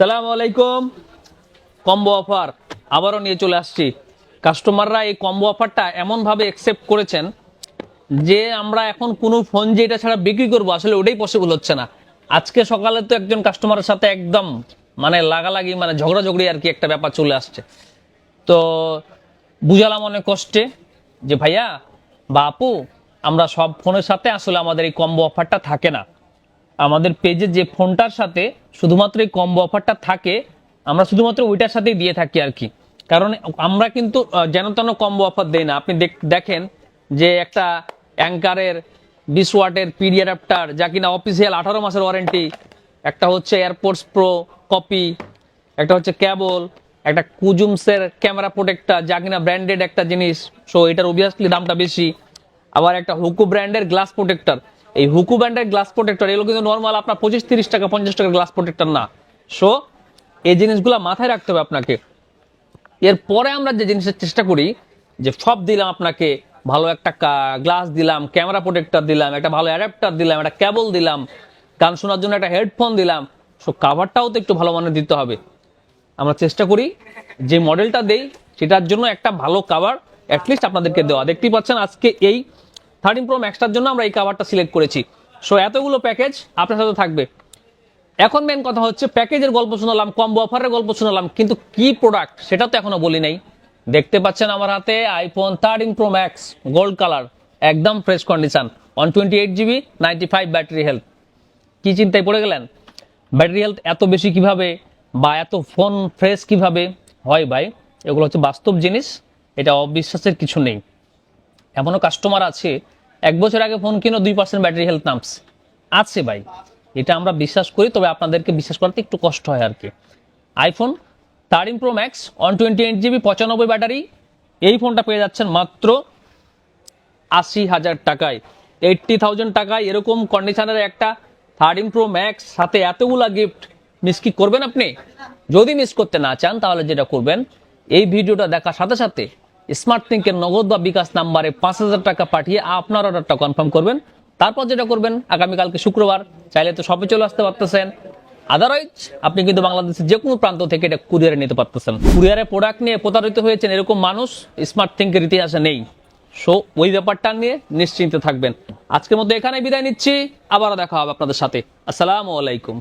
সালাম আলাইকুম। Combo offer, আবারও নিয়ে চলে আসছি। কাস্টমাররা এই কম্বো অফারটা এমনভাবে অ্যাকসেপ্ট করেছেন যে আমরা এখন কোনো ফোন যে এটা ছাড়া বিক্রি করব, আসলে ওটাই পসিবল হচ্ছে না। আজকে সকালে তো একজন কাস্টমারের সাথে একদম মানে লাগালাগি মানে ঝগড়াঝগড়ি আর কি একটা ব্যাপার চলে আসছে। তো বুঝালাম অনেক কষ্টে যে ভাইয়া বা আপু, আমরা সব ফোনের সাথে আসলে আমাদের এই কম্বো অফারটা থাকে না। আমাদের পেজে যে ফোনটার সাথে শুধুমাত্র এই কম্বো অফারটা থাকে, আমরা শুধুমাত্র ওইটার সাথেই দিয়ে থাকি আর কি। কারণ আমরা কিন্তু যেন তেন কম্বো অফার দেই না। আপনি দেখ- দেখেন যে একটা অ্যাঙ্কারের বিশ ওয়াটের পিডি অ্যাডাপ্টার, যা কিনা অফিসিয়াল আঠারো মাসের ওয়ারেন্টি একটা হচ্ছে এয়ারপোর্টস প্রো কপি একটা হচ্ছে ক্যাবল একটা কুজুমসের ক্যামেরা প্রোটেক্টার যা কিনা ব্র্যান্ডেড একটা জিনিস। সো এটার অবভিয়াসলি দামটা বেশি। আবার একটা হুকু ব্র্যান্ডের গ্লাস প্রোটেক্টর এই হুকু ব্র্যান্ডের গ্লাস প্রোটেক্টর এগুলো কিন্তু নর্মাল আপনার পঁচিশ, তিরিশ টাকা, পঞ্চাশ টাকা গ্লাস প্রোটেক্টর না। সো এই জিনিসগুলো মাথায় রাখতে হবে আপনাকে। এরপরে আমরা যে জিনিসের চেষ্টা করি, যে সব দিলাম আপনাকে, ভালো একটা গ্লাস দিলাম ক্যামেরা প্রোটেক্টর দিলাম, একটা ভালো অ্যাডাপ্টার দিলাম, একটা কেবল দিলাম, গান শোনার জন্য একটা হেডফোন দিলাম সো কাভারটাও তো একটু ভালো মানের দিতে হবে। আমরা চেষ্টা করি, যে মডেলটা দেই, সেটার জন্য একটা ভালো কাভার অ্যাটলিস্ট আপনাদেরকে দেওয়া। দেখতেই পাচ্ছেন আজকে এই থার্টিন প্রো ম্যাক্সটার জন্য আমরা এই কাভারটা সিলেক্ট করেছি। সো এতগুলো প্যাকেজ আপনার সাথে থাকবে। এখন মেন কথা হচ্ছে প্যাকেজের গল্প শোনালাম কম্বো অফারের গল্প শোনালাম, কিন্তু কি প্রোডাক্ট সেটা তো এখনও বলি নাই। দেখতে পাচ্ছেন আমার হাতে iPhone thirteen pro max gold colour একদম fresh condition one twenty eight GB ninety five battery health কী চিন্তায় পড়ে গেলেন? ব্যাটারি হেলথ এত বেশি কীভাবে বা এত ফোন ফ্রেশ কীভাবে? হয় ভাই, এগুলো হচ্ছে বাস্তব জিনিস, এটা অবিশ্বাসের কিছু নেই। এমনও কাস্টমার আছে, এক বছর আগে ফোন কিনো দুই পার্সেন্ট ব্যাটারি হেলথ নামস আছে ভাই। এটা আমরা বিশ্বাস করি, তবে আপনাদেরকে বিশ্বাস করতে একটু কষ্ট হয় আর কি। IPhone thirteen pro max one twenty eight GB পঁচানব্বই ব্যাটারি এই ফোনটা পেয়ে যাচ্ছেন মাত্র আশি হাজার টাকায়। এইট্টি থাউজেন্ড টাকায় এরকম কন্ডিশনের একটা থার্টিন প্রো ম্যাক্স সাথে এতগুলা গিফট মিস কি করবেন আপনি? যদি মিস করতে না চান, তাহলে যেটা করবেন, এই ভিডিওটা দেখার সাথে সাথে স্মার্ট থিঙ্কের নগদ বা বিকাশ নাম্বারে পাঁচ হাজার টাকা পাঠিয়ে আপনার অর্ডারটা কনফার্ম করবেন। তারপর যেটা করবেন, আগামীকালকে শুক্রবার, চাইলে তো সবে চলে আসতে পারতেছেন। আদারওয়াইজ আপনি কিন্তু বাংলাদেশের যে কোনো প্রান্ত থেকে এটা কুরিয়ারে নিতে পারতেছেন। কুরিয়ারে প্রোডাক্ট নিয়ে প্রতারিত হয়েছেন এরকম মানুষ স্মার্ট থিঙ্কের ইতিহাসে নেই। সো ওই ব্যাপারটা নিয়ে নিশ্চিন্তে থাকবেন। আজকের মধ্যে এখানে বিদায় নিচ্ছি। আবারও দেখা হবে আপনাদের সাথে। আসসালামু আলাইকুম।